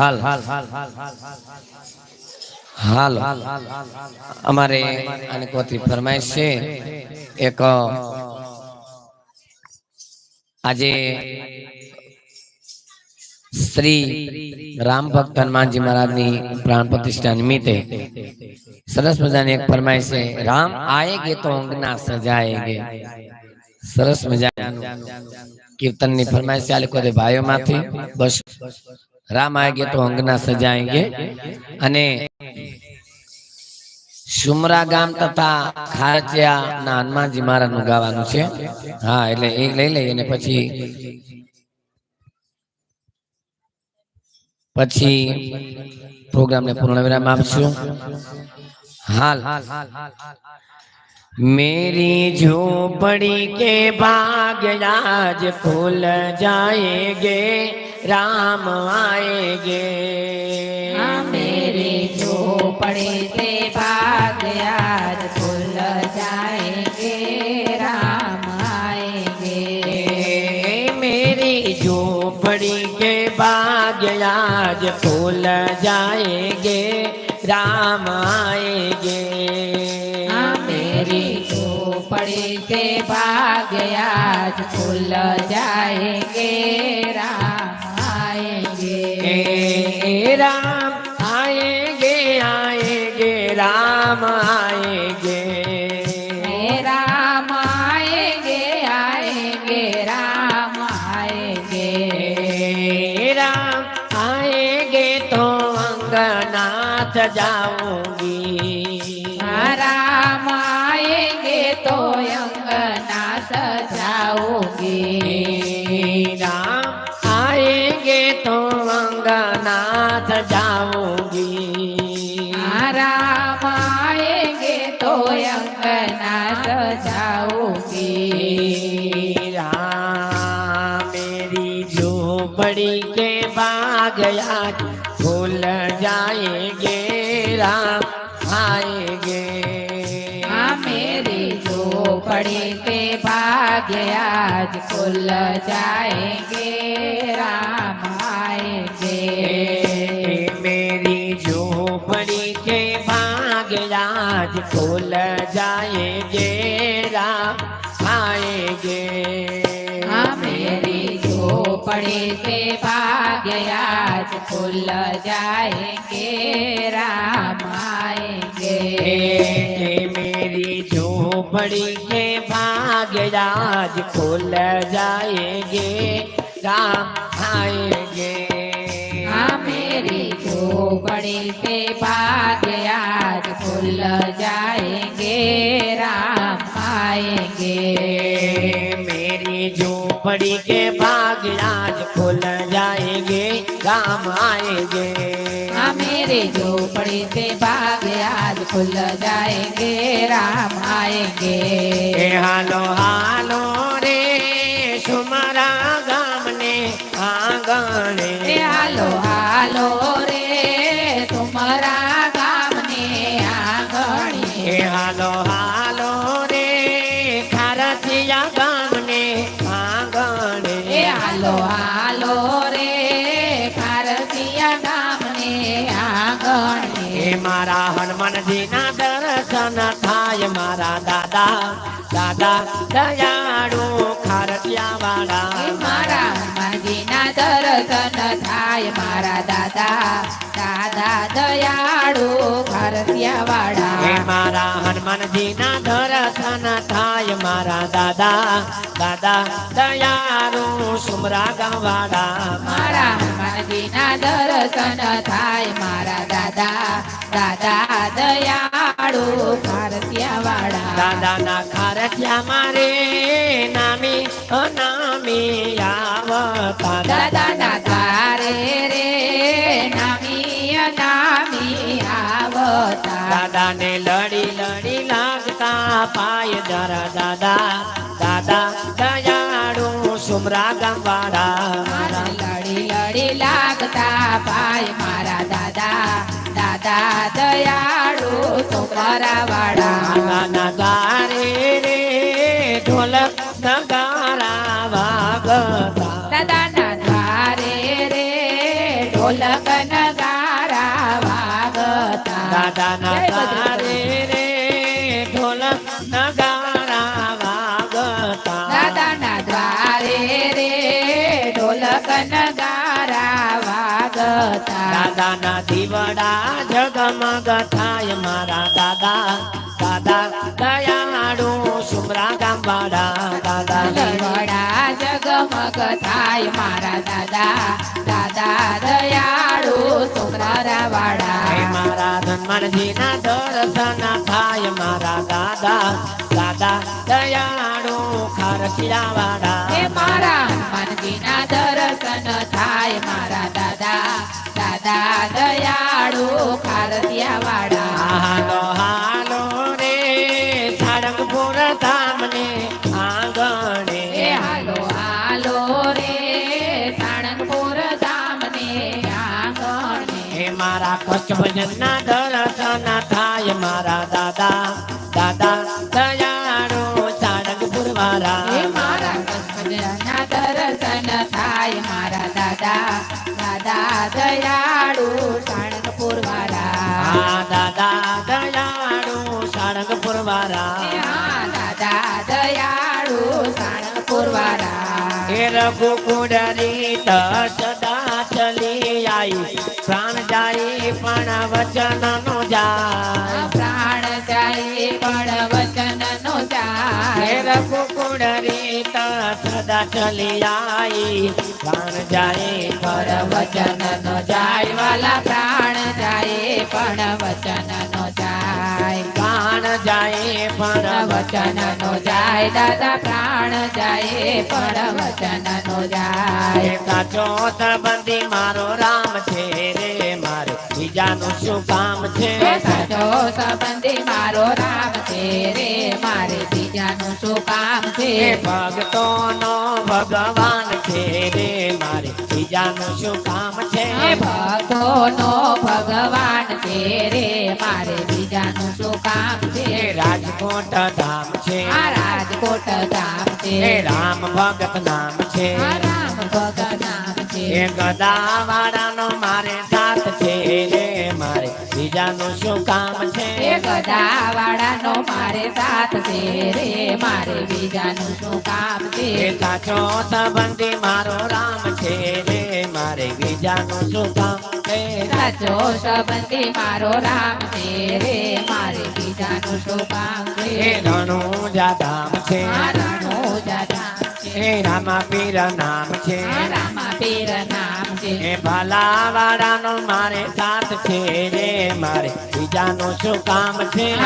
હાલ હાલ અમારે આની કોતરી ફરમાઈશ છે એક આજે શ્રી રામ ભક્ત હનુમાનજી મહારાજની પ્રાણ પ્રતિષ્ઠા નિમિત્તે સરસ મજાની એક ફરમાઈશ છે રામ આએગે તો અંગના સજાએગે સરસ મજાનું કીર્તનની ફરમાઈશ છે આ લોકો દે ભાઈઓમાંથી બસ રામ આગે તો અંગના સજાયગે અને સુમરા ગામ તથા ખારચિયા ના હનુમાનજી મહારાજનું ગાવાનું છે. હા, એટલે એ લઈ લઈએ અને પછી પછી પ્રોગ્રામને પૂર્ણ વિરામ આપશું. હાલ. હાલ હાલ હાલ मेरी झोपड़ी के बाग आज फूल जाएंगे राम आएँगे। मेरे झोपड़े से भाग आज खुल जाएँगे। राम आएँगे। मेरी झोपड़ी के भाग आज खुल जाएँगे। राम आएँगे। हाँ, मेरी झोपड़ी से भाग आज खुल जाएँगे। अंगना सजाऊंगी हाँ, राम आएंगे तो अंगना सजाओगे ए राम आएंगे तो अंगना सजाऊंगी हाँ, राम आएंगे तो अंगना सजाओगे राम मेरी झोपड़ी के बाग आज फूल जाएँगे राम आएँगे। हाँ मेरी झोपड़ी पे भाग्य आज खुल जाएँगे। राम आएँगे। मेरी झोपड़ी के बाग आज फूल जाएँगे। राम आएँगे। पड़े તે ભાગ્યયાજ फूल जाएँगे राम आएँगे। આएँगे मेरी झोपड़ी के भाग्ययाज फूल जाएँगे राम आएँगे। हाँ मेरी झोपड़ी के आज फूल जाएँगे राम आएँगे। झोपड़ी के भाग आज खुल जाएंगे राम आएंगे हाँ मेरे झोपड़ी से भाग्य आज खुल जाएंगे राम आएंगे ए हालो हालो रे सुमरा गाम ने आंगणे ए हालो हालो મારા હનુમાનજીના દર્શન થાય મારા દાદા. દાદા દયાળુ ખારચિયા એ વાળા મારા હનુમાનજીના દર્શન થાય મારા દાદા દાદા દયાળુ ભારતીય વાળા મારા હનુમાનજીના દર્શન થાય મારા દાદા દાદા દયાળુ સુમરા ગાવાળા મારા હનુમાનજીના દર્શન થાય મારા દાદા દાદા દયાળુ ખારસિયા વાળા દાદાના ખારચિયા મારે નામી અનામી આવતા. દાદાના તારે રે નામી અનામી આવતા. દાદાને લડી લડી લાગતા પાય જરા દાદા. દાદા દયાળુ સુમરા ગામવાળા. મારા લડી લડી લાગતા પાય મારા દાદા. દાદા દયાળુ છોકરા વાળા દાદાના ગારે રે ઢોલક નગારા વાગતા દાદાના ગારે રે ઢોલક નગારા વાગતા દાદા ના ગારે રે ઢોલક નગારા વાગતા દાદાના દ્વારે રે ઢોલક નગારા વાગતા દાદાના દીવડા જગમગ થાય મારા દાદા. દાદા દયાળુ સુમરા ગામવાડા દાદા વડા જગમગ થાય મારા દાદા. દાદા દયાળુ સુમરા રાવાડા વાડા મારા ધનમનજીના દર્શન થાય મારા દાદા. દાદા દયાળુ ખારસિયાવાડા હે મારા હનુમાનજીના દર્શન થાય મારા દાદા દાદા દયાળુ ખારસિયા વાડા હાલો હાલો રે સાળંગપુર ધામને આંગણે. હાલો હાલો રે સાળંગપુર ધામને આંગણે. મારા કષ્ટભજનના દર્શન થાય મારા દાદા. થાય મારા દાદા. દાદા દયાળુ સાણંગપુર વાળા. દાદા દયાળુ સાણંગપુર વાળા. દાદા દયાળુ સાણંગપુર વાળા. હે રઘુ કુંડરી સદા ચલી આઈ પ્રાણ જાય પણ વચન નો જાય પ્રાણ જાય પણ જાય રઘુ કુંડરી સદા ચલી આઈ. પ્રાણ જાય પર પણ વચન નો જાય, વાલા પ્રાણ જાય પણ વચન નો જાય. પ્રાણ જાય પણ વચન નો જાય, દાદા પ્રાણ જાય પણ વચન નો જાય. એ સાચો મારો રામ છે રે મારે. બીજાનું શું કામ છે? હે સાચો સંબંધી મારો રામ છે રે મારે બીજાનું શું કામ છે? એ નો ભગવાન છે રે મારે બીજાનું શું કામ છે? ભગતો નો ભગવાન છે રે મારે બીજાનું શું કામ છે? રાજકોટ ધામ છે. આ રાજકોટ ધામ છે. રામ ભગત નામ છે. રામ ભગત નામ છે એ ગદા વાળાનો મારે સાથ છે રે મારે બીજાનું શું કામ છે? એ ગદા વાળાનો મારે સાથ છે રે મારે બીજાનું શું કામ છે? એ સાચો સંબંધી મારો રામ છે રે મારે બીજાનું શું કામ છે? સાચો સંબંધી મારો રામ છે રે મારે બીજાનું શું કામ છે? રણુ જા ધામ છે. ધામ છે એ રામા પીર નામ છે. રામા પીર નામ છે. એ ભાલા વાળાનો મારે સાથ છે રે મારે. બીજાનું શું કામ છે?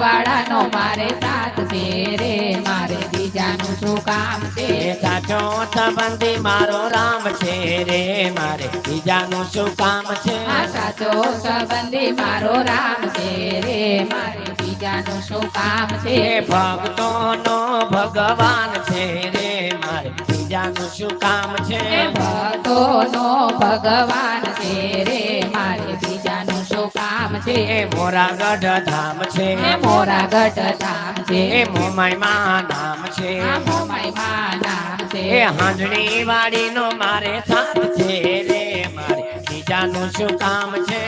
વાળાનો મારે સાથ છે રે મારે. બીજાનું શું કામ છે? સાચો સંબંધી મારો રામ છે રે મારે. બીજાનું શું કામ છે? સાચો સંબંધી મારો રામ છે રે મારે. બીજાનું શું કામ છે. ભક્તો નો ભગવાન છે રે મારે બીજાનું શું કામ છે? ભક્તો નો ભગવાન છે રે મારે બીજાનું શું કામ છે? મોરાગઢ ધામ છે. મોરાગઢ ધામ છે. એ મોમાઈમાં નામ છે. આ મોમાઈમાં નામ છે. હાંજણી વાડી વાડીનો મારે સાથ છે રે બીજાનું શું કામ છે?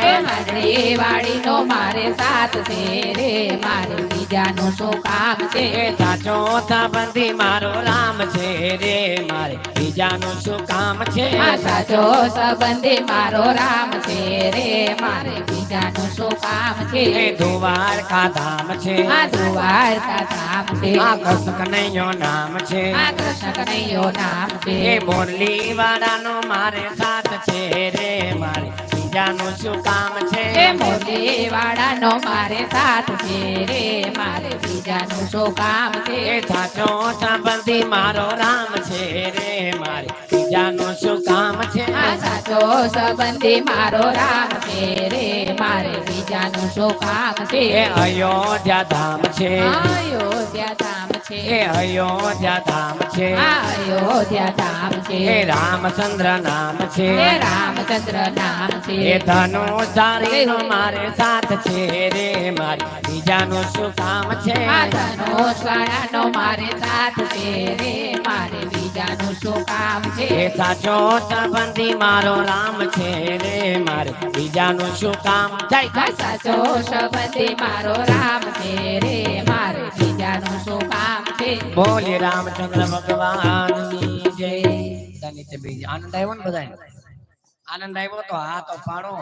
એ વાળી તો મારે સાથ છે રે મારે બીજાનું શું કામ છે? સાચો સંબંધી મારો રામ છે રે મારે બીજાનું શું કામ છે? સાચો સંબંધી મારો રામ છે રે મારે બીજાનું શું કામ છે? દ્વારકા ધામ છે. આ દ્વારકા ધામ છે. આ કૃષ્ણ કનૈયો નામ છે. આ કૃષ્ણ કનૈયો નામ છે. એ મોરલી વાળાનો મારે સાથ છે રે મારે. બીજાનું શું કામ છે? મોરલી વાળાનો મારે સાથ છે રે. મારે બીજાનું શું કામ છે? સાચો સંબંધી મારો રામ છે રે. મારે બીજાનું શું કામ છે? સાચો સંબંધી મારો રામ છે રે મારે બીજાનું શું કામ છે? અયોધ્યા ધામ છે. અયોધ્યા ધામ છે. અયોધ્યા ધામ છે. અયોધ્યા ધામ છે. રામચંદ્ર નામ છે. રામચંદ્ર નામ છે. ધનુ ધનુષારીનો મારે સાથ છે રે મારે. બીજાનું શું કામ છે? ધનુ મારે સાથ છે રે મારે બીજાનું શું કામ છે? એ સાચો સંબંધી મારો રામ છે રે મારે. બીજાનું શું કામ? જય સાચો સંબંધી મારો રામ છે રે મારે. બીજાનું શું કામ છે? બોલે રામચંદ્ર ભગવાનની જય. આનંદ આવ્યો ને બધા આનંદ આવ્યો તો હા તો પાડો.